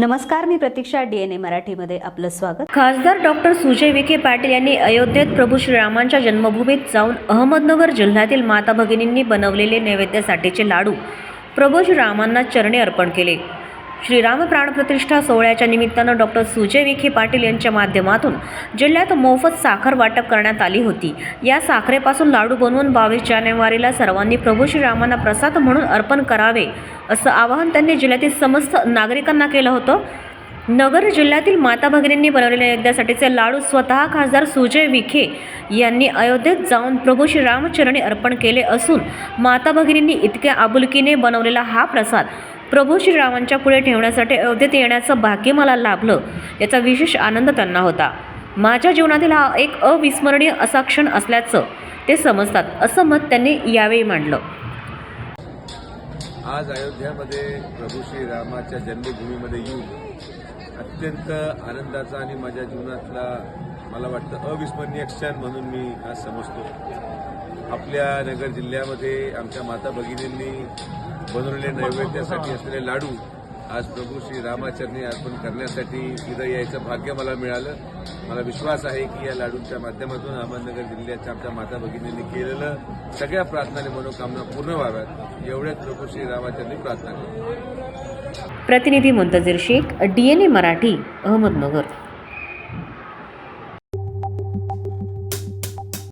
नमस्कार मी प्रतीक्षा D N ए मराठीमध्ये आपलं स्वागत. खासदार डॉक्टर सुजय विखे पाटील यांनी अयोध्येत प्रभू श्रीरामांच्या जन्मभूमीत जाऊन अहमदनगर जिल्ह्यातील माता भगिनींनी बनवलेले नैवेद्यासाठीचे लाडू प्रभू श्रीरामांना चरणे अर्पण केले. श्रीराम प्राणप्रतिष्ठा सोहळ्याच्या निमित्तानं डॉक्टर सुजय विखे पाटील यांच्या माध्यमातून जिल्ह्यात मोफत साखर वाटप करण्यात आली होती. या साखरेपासून लाडू बनवून बावीस जानेवारीला सर्वांनी प्रभू श्रीरामांना प्रसाद म्हणून अर्पण करावे असं आवाहन त्यांनी जिल्ह्यातील समस्त नागरिकांना केलं होतं. नगर जिल्ह्यातील माता भगिनींनी बनवलेल्या यज्ञासाठीचे लाडू स्वतः खासदार सुजय विखे यांनी अयोध्येत जाऊन प्रभू श्रीरामचरणी अर्पण केले असून माता भगिनींनी इतक्या आपुलकीने बनवलेला हा प्रसाद प्रभू श्रीरामांच्या पुढे ठेवण्यासाठी अयोध्येत येण्याचं भाग्य मला लाभलं याचा विशेष आनंद त्यांना होता. माझ्या जीवनातील हा एक अविस्मरणीय असा क्षण असल्याचं ते समजतात असं मत त्यांनी यावेळी मांडलं. आज अयोध्यामध्ये प्रभू श्रीरामाच्या जन्मभूमीमध्ये येऊन अत्यंत आनंदाचा आणि माझ्या जीवनातला मला वाटतं अविस्मरणीय क्षण म्हणून मी आज समजतो. आपल्या नगर जिल्ह्यामध्ये आमच्या माता भगिनींनी बनवलेले नैवेद्यासाठी असलेले लाडू आज प्रभू श्री रामाचरणी अर्पण करण्यासाठी इथं यायचं भाग्य मला मिळालं. मला विश्वास आहे की या लाडूंच्या माध्यमातून अहमदनगर जिल्ह्याच्या आमच्या माता भगिनींनी केलेलं सगळ्या प्रार्थनाने मनोकामना पूर्ण व्हाव्यात. एवढ्याच प्रभू श्री रामाचरणी प्रार्थना प्रतिनिधी Muntazir Shaikh D N A Marathi Ahmednagar.